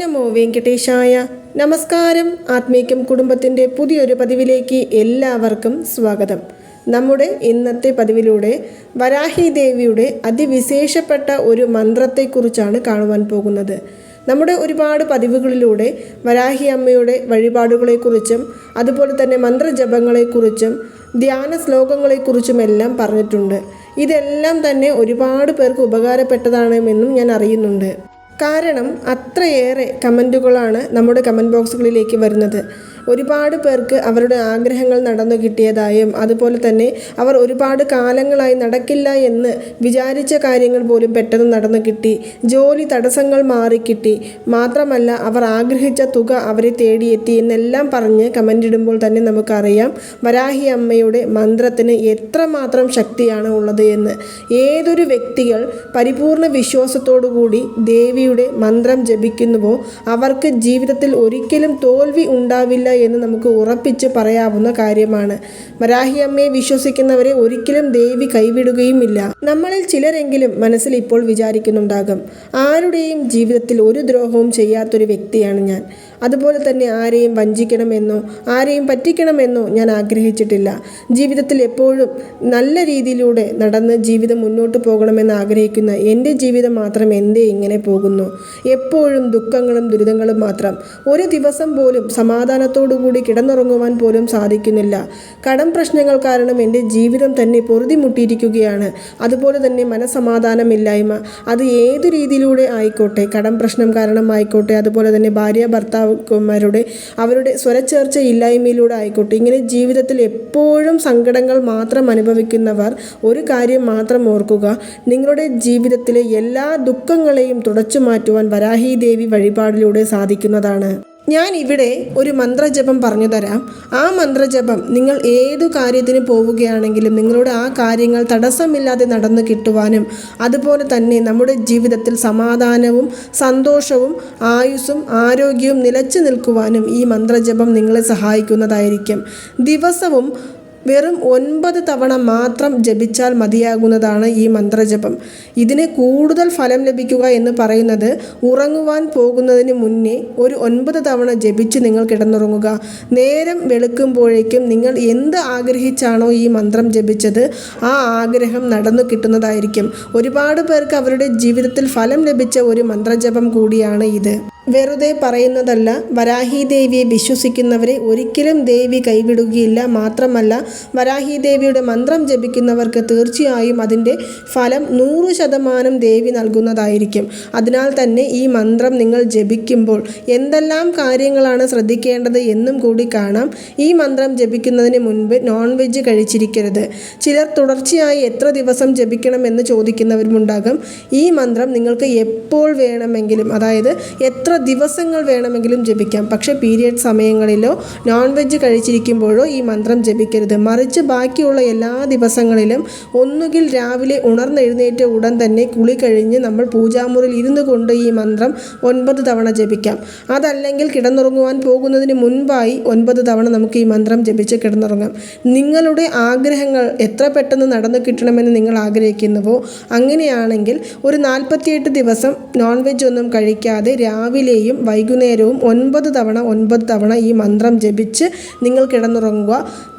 നമോ വെങ്കടേശായ. നമസ്കാരം. ആത്മീകം കുടുംബത്തിന്റെ പുതിയൊരു പതിവിലേക്ക് എല്ലാവർക്കും സ്വാഗതം. നമ്മുടെ ഇന്നത്തെ പതിവിലൂടെ വരാഹി ദേവിയുടെ അതിവിശേഷപ്പെട്ട ഒരു മന്ത്രത്തെക്കുറിച്ചാണ് കാണുവാൻ പോകുന്നത്. നമ്മുടെ ഒരുപാട് പതിവുകളിലൂടെ വരാഹി അമ്മയുടെ വഴിപാടുകളെക്കുറിച്ചും അതുപോലെ തന്നെ മന്ത്രജപങ്ങളെക്കുറിച്ചും ധ്യാന ശ്ലോകങ്ങളെക്കുറിച്ചുമെല്ലാം പറഞ്ഞിട്ടുണ്ട്. ഇതെല്ലാം തന്നെ ഒരുപാട് പേർക്ക് ഉപകാരപ്പെട്ടതാണെന്നും ഞാൻ അറിയുന്നുണ്ട്. കാരണം അത്രയേറെ കമന്റുകളാണ് നമ്മുടെ കമന്റ് ബോക്സുകളിലേക്ക് വരുന്നത്. ഒരുപാട് പേർക്ക് അവരുടെ ആഗ്രഹങ്ങൾ നടന്നു കിട്ടിയതായും അതുപോലെ തന്നെ അവർ ഒരുപാട് കാലങ്ങളായി നടക്കില്ല എന്ന് വിചാരിച്ച കാര്യങ്ങൾ പോലും പെട്ടെന്ന് നടന്നു കിട്ടി. ജോലി തടസ്സങ്ങൾ മാറിക്കിട്ടി മാത്രമല്ല അവർ ആഗ്രഹിച്ച തുക അവരെ തേടിയെത്തി എന്നെല്ലാം പറഞ്ഞ് കമന്റ് ഇടുമ്പോൾ തന്നെ നമുക്കറിയാം വരാഹി അമ്മയുടെ മന്ത്രത്തിന് എത്രമാത്രം ശക്തിയാണ് ഉള്ളത് എന്ന്. ഏതൊരു വ്യക്തികൾ പരിപൂർണ വിശ്വാസത്തോടുകൂടി ദേവിയുടെ മന്ത്രം ജപിക്കുന്നുവോ അവർക്ക് ജീവിതത്തിൽ ഒരിക്കലും തോൽവി ഉണ്ടാവില്ല എന്ന് നമുക്ക് ഉറപ്പിച്ച് പറയാവുന്ന കാര്യമാണ്. വരാഹി അമ്മയെ വിശ്വസിക്കുന്നവരെ ഒരിക്കലും ദേവി കൈവിടുകയുമില്ല. നമ്മളിൽ ചിലരെങ്കിലും മനസ്സിൽ ഇപ്പോൾ വിചാരിക്കുന്നുണ്ടാകും. ആരുടെയും ജീവിതത്തിൽ ഒരു ദ്രോഹവും ചെയ്യാത്തൊരു വ്യക്തിയാണ് ഞാൻ. അതുപോലെ തന്നെ ആരെയും വഞ്ചിക്കണമെന്നോ ആരെയും പറ്റിക്കണമെന്നോ ഞാൻ ആഗ്രഹിച്ചിട്ടില്ല. ജീവിതത്തിൽ എപ്പോഴും നല്ല രീതിയിലൂടെ നടന്ന് ജീവിതം മുന്നോട്ട് പോകണമെന്ന് ആഗ്രഹിക്കുന്ന എന്റെ ജീവിതം മാത്രം എന്തേ ഇങ്ങനെ പോകുന്നു? എപ്പോഴും ദുഃഖങ്ങളും ദുരിതങ്ങളും മാത്രം. ഒരു ദിവസം പോലും സമാധാനത്തോടുകൂടി കിടന്നുറങ്ങുവാൻ പോലും സാധിക്കുന്നില്ല. കടം പ്രശ്നങ്ങൾ കാരണം എന്റെ ജീവിതം തന്നെ പൊറുതിമുട്ടിയിരിക്കുകയാണ്. അതുപോലെ തന്നെ മനസമാധാനമില്ലായ്മ അത് ഏതു രീതിയിലൂടെ ആയിക്കോട്ടെ? കടം പ്രശ്നം കാരണമായിക്കോട്ടെ? അതുപോലെ തന്നെ ഭാര്യ ഭർത്താക്കന്മാരുടെ അവരുടെ സ്വരച്ചേർച്ച ഇല്ലായ്മയിലൂടെ ആയിക്കോട്ടെ. ഇങ്ങനെ ജീവിതത്തിൽ എപ്പോഴും സങ്കടങ്ങൾ മാത്രം അനുഭവിക്കുന്നവർ ഒരു കാര്യം മാത്രം ഓർക്കുക. നിങ്ങളുടെ ജീവിതത്തിലെ എല്ലാ ദുഃഖങ്ങളെയും തുടച്ചു മാറ്റുവാൻ വരാഹി ദേവി വഴിപാടിലൂടെ സാധിക്കുന്നതാണ്. ഞാൻ ഇവിടെ ഒരു മന്ത്രജപം പറഞ്ഞു തരാം. ആ മന്ത്രജപം നിങ്ങൾ ഏതു കാര്യത്തിന് പോവുകയാണെങ്കിലും നിങ്ങളുടെ ആ കാര്യങ്ങൾ തടസ്സമില്ലാതെ നടന്നു കിട്ടുവാനും അതുപോലെ തന്നെ നമ്മുടെ ജീവിതത്തിൽ സമാധാനവും സന്തോഷവും ആയുസ്സും ആരോഗ്യവും നിലച്ചു നിൽക്കുവാനും ഈ മന്ത്രജപം നിങ്ങളെ സഹായിക്കുന്നതായിരിക്കും. ദിവസവും വെറും ഒൻപത് തവണ മാത്രം ജപിച്ചാൽ മതിയാകുന്നതാണ് ഈ മന്ത്രജപം. ഇതിന് കൂടുതൽ ഫലം ലഭിക്കുക എന്ന് പറയുന്നത് ഉറങ്ങുവാൻ പോകുന്നതിന് മുന്നേ ഒരു ഒൻപത് തവണ ജപിച്ച് നിങ്ങൾ കിടന്നുറങ്ങുക. നേരം വെളുക്കുമ്പോഴേക്കും നിങ്ങൾ എന്ത് ആഗ്രഹിച്ചാണോ ഈ മന്ത്രം ജപിച്ചത് ആ ആഗ്രഹം നടന്നു കിട്ടുന്നതായിരിക്കും. ഒരുപാട് പേർക്ക് അവരുടെ ജീവിതത്തിൽ ഫലം ലഭിച്ച ഒരു മന്ത്രജപം കൂടിയാണ് ഇത്. വെറുതെ പറയുന്നതല്ല വരാഹി ദേവിയെ വിശ്വസിക്കുന്നവരെ ഒരിക്കലും ദേവി കൈവിടുകയില്ല മാത്രമല്ല വരാഹി ദേവിയുടെ മന്ത്രം ജപിക്കുന്നവർക്ക് തീർച്ചയായും അതിന്റെ ഫലം നൂറ് ശതമാനം ദേവി നൽകുന്നതായിരിക്കും. അതിനാൽ തന്നെ ഈ മന്ത്രം നിങ്ങൾ ജപിക്കുമ്പോൾ എന്തെല്ലാം കാര്യങ്ങളാണ് ശ്രദ്ധിക്കേണ്ടത് എന്നും കൂടി കാണാം. ഈ മന്ത്രം ജപിക്കുന്നതിന് മുൻപ് നോൺ വെജ് കഴിച്ചിരിക്കരുത്. ചിലർ തുടർച്ചയായി എത്ര ദിവസം ജപിക്കണമെന്ന് ചോദിക്കുന്നവരുമുണ്ടാകും. ഈ മന്ത്രം നിങ്ങൾക്ക് എപ്പോൾ വേണമെങ്കിലും അതായത് എത്ര ദിവസങ്ങൾ വേണമെങ്കിലും ജപിക്കാം. പക്ഷേ പീരിയഡ് സമയങ്ങളിലോ നോൺ വെജ് കഴിച്ചിരിക്കുമ്പോഴോ ഈ മന്ത്രം ജപിക്കരുത്. മറിച്ച് ബാക്കിയുള്ള എല്ലാ ദിവസങ്ങളിലും ഒന്നുകിൽ രാവിലെ ഉണർന്നെഴുന്നേറ്റ ഉടൻ തന്നെ കുളി കഴിഞ്ഞ് നമ്മൾ പൂജാമുറിയിൽ ഇരുന്നു കൊണ്ട് ഈ മന്ത്രം ഒൻപത് തവണ ജപിക്കാം. അതല്ലെങ്കിൽ കിടന്നുറങ്ങുവാൻ പോകുന്നതിന് മുൻപായി ഒൻപത് തവണ നമുക്ക് ഈ മന്ത്രം ജപിച്ച് കിടന്നുറങ്ങാം. നിങ്ങളുടെ ആഗ്രഹങ്ങൾ എത്ര പെട്ടെന്ന് നടന്നു കിട്ടണമെന്ന് നിങ്ങൾ ആഗ്രഹിക്കുന്നുവോ? അങ്ങനെയാണെങ്കിൽ ഒരു നാൽപ്പത്തിയെട്ട് ദിവസം നോൺ വെജ് ഒന്നും കഴിക്കാതെ രാവിലെയും വൈകുന്നേരവും ഒൻപത് തവണ ഒൻപത് തവണ ഈ മന്ത്രം ജപിച്ച് നിങ്ങൾ കിടന്നുറങ്ങുക.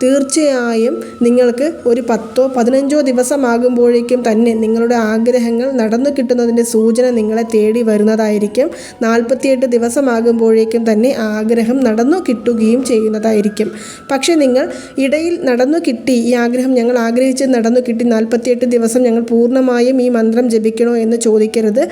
തീർച്ചയായും നിങ്ങൾക്ക് ഒരു പത്തോ പതിനഞ്ചോ ദിവസമാകുമ്പോഴേക്കും തന്നെ നിങ്ങളുടെ ആഗ്രഹങ്ങൾ നടന്നു കിട്ടുന്നതിന്റെ സൂചന നിങ്ങളെ തേടി വരുന്നതായിരിക്കും. നാൽപ്പത്തിയെട്ട് ദിവസമാകുമ്പോഴേക്കും തന്നെ ആഗ്രഹം നടന്നു കിട്ടുകയും ചെയ്യുന്നതായിരിക്കും. പക്ഷേ നിങ്ങൾ ഇടയിൽ നടന്നു കിട്ടി ഈ ആഗ്രഹം ഞങ്ങൾ ആഗ്രഹിച്ച് നടന്നു കിട്ടി നാൽപ്പത്തിയെട്ട് ദിവസം ഞങ്ങൾ പൂർണമായും ഈ മന്ത്രം ജപിക്കണോ എന്ന് ചോദിക്കരുത്.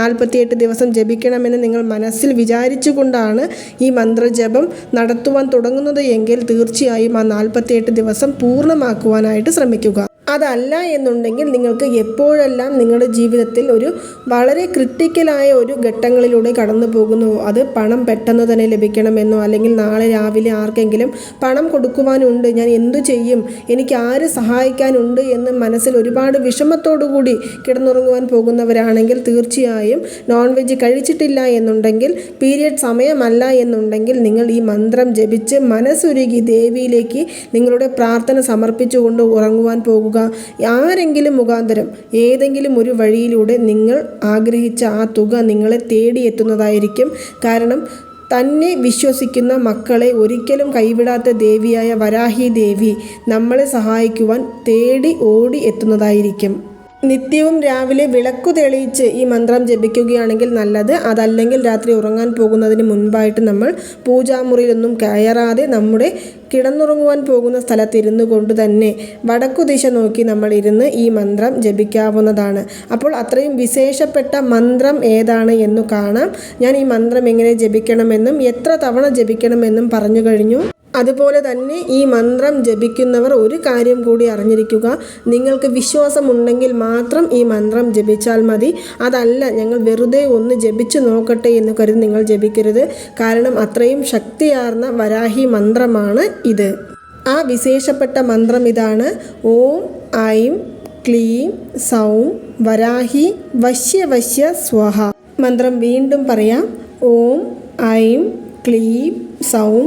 നാൽപ്പത്തിയെട്ട് ദിവസം ജപിക്കണമെന്ന് നിങ്ങൾ മനസ്സിൽ വിചാരിച്ചുകൊണ്ടാണ് ഈ മന്ത്രജപം നടത്തുവാൻ തുടങ്ങുന്നത് എങ്കിൽ തീർച്ചയായും ആ നാൽപ്പത്തിയെട്ട് ദിവസം പൂർണമാക്കുവാനായിട്ട് ശ്രമിക്കുക. അതല്ല എന്നുണ്ടെങ്കിൽ നിങ്ങൾക്ക് എപ്പോഴെല്ലാം നിങ്ങളുടെ ജീവിതത്തിൽ ഒരു വളരെ ക്രിട്ടിക്കലായ ഒരു ഘട്ടങ്ങളിലൂടെ കടന്നു പോകുന്നു? അത് പണം പെട്ടെന്ന് തന്നെ ലഭിക്കണമെന്നോ അല്ലെങ്കിൽ നാളെ രാവിലെ ആർക്കെങ്കിലും പണം കൊടുക്കുവാനുണ്ട് ഞാൻ എന്തു ചെയ്യും? എനിക്ക് ആര് സഹായിക്കാനുണ്ട് എന്ന് മനസ്സിൽ ഒരുപാട് വിഷമത്തോടുകൂടി കിടന്നുറങ്ങുവാൻ പോകുന്നവരാണെങ്കിൽ തീർച്ചയായും നോൺ വെജ് കഴിച്ചിട്ടില്ല എന്നുണ്ടെങ്കിൽ പീരിയഡ് സമയമല്ല എന്നുണ്ടെങ്കിൽ നിങ്ങൾ ഈ മന്ത്രം ജപിച്ച് മനസ്സുരുകി ദേവിയിലേക്ക് നിങ്ങളുടെ പ്രാർത്ഥന സമർപ്പിച്ചുകൊണ്ട് ഉറങ്ങുവാൻ പോകുക. ആരെങ്കിലും മുഖാന്തരം ഏതെങ്കിലും ഒരു വഴിയിലൂടെ നിങ്ങൾ ആഗ്രഹിച്ച ആ തുക നിങ്ങളെ തേടിയെത്തുന്നതായിരിക്കും. കാരണം തന്നെ വിശ്വസിക്കുന്ന മക്കളെ ഒരിക്കലും കൈവിടാത്ത ദേവിയായ വരാഹി ദേവി നമ്മളെ സഹായിക്കുവാൻ തേടി ഓടി എത്തുന്നതായിരിക്കും. നിത്യവും രാവിലെ വിളക്കു തെളിയിച്ച് ഈ മന്ത്രം ജപിക്കുകയാണെങ്കിൽ നല്ലത്. അതല്ലെങ്കിൽ രാത്രി ഉറങ്ങാൻ പോകുന്നതിന് മുൻപായിട്ട് നമ്മൾ പൂജാമുറിയിലൊന്നും കയറാതെ നമ്മുടെ കിടന്നുറങ്ങുവാൻ പോകുന്ന സ്ഥലത്തിരുന്നു കൊണ്ട് തന്നെ വടക്കു ദിശ നോക്കി നമ്മൾ ഇരുന്ന് ഈ മന്ത്രം ജപിക്കാവുന്നതാണ്. അപ്പോൾ അത്രയും വിശേഷപ്പെട്ട മന്ത്രം ഏതാണ് എന്ന് കാണാം. ഞാൻ ഈ മന്ത്രം എങ്ങനെ ജപിക്കണമെന്നും എത്ര തവണ ജപിക്കണമെന്നും പറഞ്ഞു കഴിഞ്ഞു. അതുപോലെ തന്നെ ഈ മന്ത്രം ജപിക്കുന്നവർ ഒരു കാര്യം കൂടി അറിഞ്ഞിരിക്കുക. നിങ്ങൾക്ക് വിശ്വാസമുണ്ടെങ്കിൽ മാത്രം ഈ മന്ത്രം ജപിച്ചാൽ മതി. അതല്ല ഞങ്ങൾ വെറുതെ ഒന്ന് ജപിച്ചു നോക്കട്ടെ എന്ന് കരുതി നിങ്ങൾ ജപിക്കരുത്. കാരണം അത്രയും ശക്തിയാർന്ന വരാഹി മന്ത്രമാണ് ഇത്. ആ വിശേഷപ്പെട്ട മന്ത്രം ഇതാണ്. ഓം ഐം ക്ലീം സൗം വരാഹി വശ്യ വശ്യ സ്വഹ. മന്ത്രം വീണ്ടും പറയാം. ഓം ഐം ക്ലീം സൗം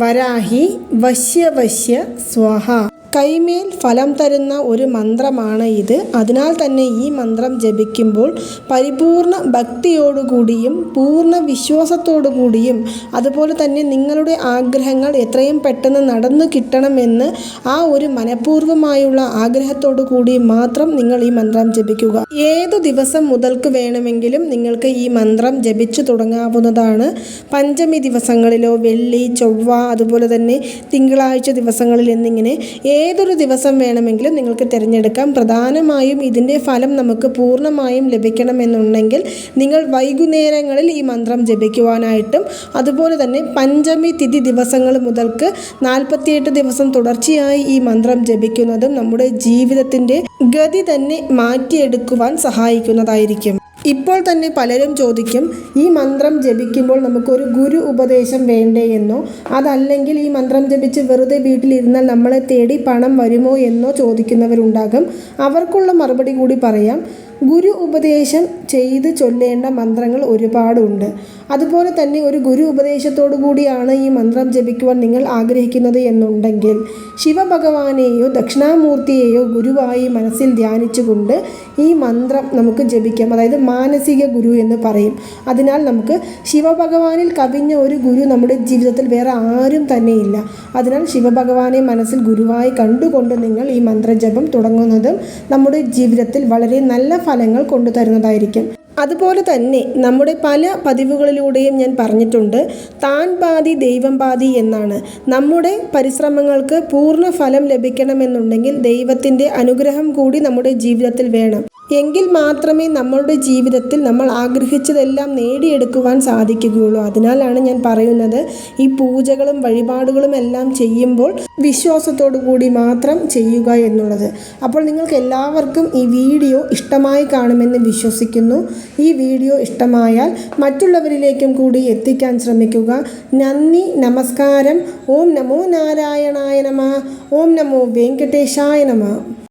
വരാഹി വശ്യ വശ്യ സ്വാഹ. കൈമേൽ ഫലം തരുന്ന ഒരു മന്ത്രമാണ് ഇത്. അതിനാൽ തന്നെ ഈ മന്ത്രം ജപിക്കുമ്പോൾ പരിപൂർണ ഭക്തിയോടുകൂടിയും പൂർണ വിശ്വാസത്തോടുകൂടിയും അതുപോലെ തന്നെ നിങ്ങളുടെ ആഗ്രഹങ്ങൾ എത്രയും പെട്ടെന്ന് നടന്നു കിട്ടണമെന്ന് ആ ഒരു മനഃപൂർവമായുള്ള ആഗ്രഹത്തോടു കൂടി മാത്രം നിങ്ങൾ ഈ മന്ത്രം ജപിക്കുക. ഏത് ദിവസം മുതൽക്ക് വേണമെങ്കിലും നിങ്ങൾക്ക് ഈ മന്ത്രം ജപിച്ചു തുടങ്ങാവുന്നതാണ്. പഞ്ചമി ദിവസങ്ങളിലോ വെള്ളി ചൊവ്വ അതുപോലെ തന്നെ തിങ്കളാഴ്ച ദിവസങ്ങളിൽ എന്നിങ്ങനെ ഏതൊരു ദിവസം വേണമെങ്കിലും നിങ്ങൾക്ക് തിരഞ്ഞെടുക്കാം. പ്രധാനമായും ഇതിന്റെ ഫലം നമുക്ക് പൂർണമായും ലഭിക്കണമെന്നുണ്ടെങ്കിൽ നിങ്ങൾ വൈകുന്നേരങ്ങളിൽ ഈ മന്ത്രം ജപിക്കുവാനായിട്ടും അതുപോലെ തന്നെ പഞ്ചമി തിഥി ദിവസങ്ങൾ മുതൽക്ക് നാൽപ്പത്തിയെട്ട് ദിവസം തുടർച്ചയായി ഈ മന്ത്രം ജപിക്കുന്നതും നമ്മുടെ ജീവിതത്തിന്റെ ഗതി തന്നെ മാറ്റിയെടുക്കുവാൻ സഹായിക്കുന്നതായിരിക്കും. ഇപ്പോൾ തന്നെ പലരും ചോദിക്കും ഈ മന്ത്രം ജപിക്കുമ്പോൾ നമുക്കൊരു ഗുരു ഉപദേശം വേണ്ടേ എന്നോ? അതല്ലെങ്കിൽ ഈ മന്ത്രം ജപിച്ച് വെറുതെ വീട്ടിലിരുന്നാൽ നമ്മളെ തേടി പണം വരുമോ എന്നോ ചോദിക്കുന്നവരുണ്ടാകും. അവർക്കുള്ള മറുപടി കൂടി പറയാം. ഗുരു ഉപദേശം ചെയ്ത് ചൊല്ലേണ്ട മന്ത്രങ്ങൾ ഒരുപാടുണ്ട്. അതുപോലെ തന്നെ ഒരു ഗുരു ഉപദേശത്തോടു കൂടിയാണ് ഈ മന്ത്രം ജപിക്കുവാൻ നിങ്ങൾ ആഗ്രഹിക്കുന്നത് എന്നുണ്ടെങ്കിൽ ശിവഭഗവാനെയോ ദക്ഷിണാമൂർത്തിയെയോ ഗുരുവായി മനസ്സിൽ ധ്യാനിച്ചുകൊണ്ട് ഈ മന്ത്രം നമുക്ക് ജപിക്കാം. അതായത് മാനസിക ഗുരു എന്ന് പറയും. അതിനാൽ നമുക്ക് ശിവഭഗവാനിൽ കവിഞ്ഞ ഒരു ഗുരു നമ്മുടെ ജീവിതത്തിൽ വേറെ ആരും തന്നെയില്ല. അതിനാൽ ശിവഭഗവാനെ മനസ്സിൽ ഗുരുവായി കണ്ടുകൊണ്ട് നിങ്ങൾ ഈ മന്ത്രജപം തുടങ്ങുന്നതും നമ്മുടെ ജീവിതത്തിൽ വളരെ നല്ല ഫലങ്ങൾ കൊണ്ടുതരുന്നതായിരിക്കും. അതുപോലെ തന്നെ നമ്മുടെ പല പതിവുകളിലൂടെയും ഞാൻ പറഞ്ഞിട്ടുണ്ട് താൻ പാതി ദൈവം പാതി എന്നാണ്. നമ്മുടെ പരിശ്രമങ്ങൾക്ക് പൂർണ ഫലം ലഭിക്കണമെന്നുണ്ടെങ്കിൽ ദൈവത്തിന്റെ അനുഗ്രഹം കൂടി നമ്മുടെ ജീവിതത്തിൽ വേണം. എങ്കിൽ മാത്രമേ നമ്മളുടെ ജീവിതത്തിൽ നമ്മൾ ആഗ്രഹിച്ചതെല്ലാം നേടിയെടുക്കുവാൻ സാധിക്കുകയുള്ളൂ. അതിനാലാണ് ഞാൻ പറയുന്നത് ഈ പൂജകളും വഴിപാടുകളും എല്ലാം ചെയ്യുമ്പോൾ വിശ്വാസത്തോടു കൂടി മാത്രം ചെയ്യുക എന്നുള്ളത്. അപ്പോൾ നിങ്ങൾക്ക് എല്ലാവർക്കും ഈ വീഡിയോ ഇഷ്ടമായി കാണുമെന്ന് വിശ്വസിക്കുന്നു. ഈ വീഡിയോ ഇഷ്ടമായാൽ മറ്റുള്ളവരിലേക്കും കൂടി എത്തിക്കാൻ ശ്രമിക്കുക. നന്ദി നമസ്കാരം. ഓം നമോ നാരായണായ നമ. ഓം നമോ വെങ്കടേശായ നമ.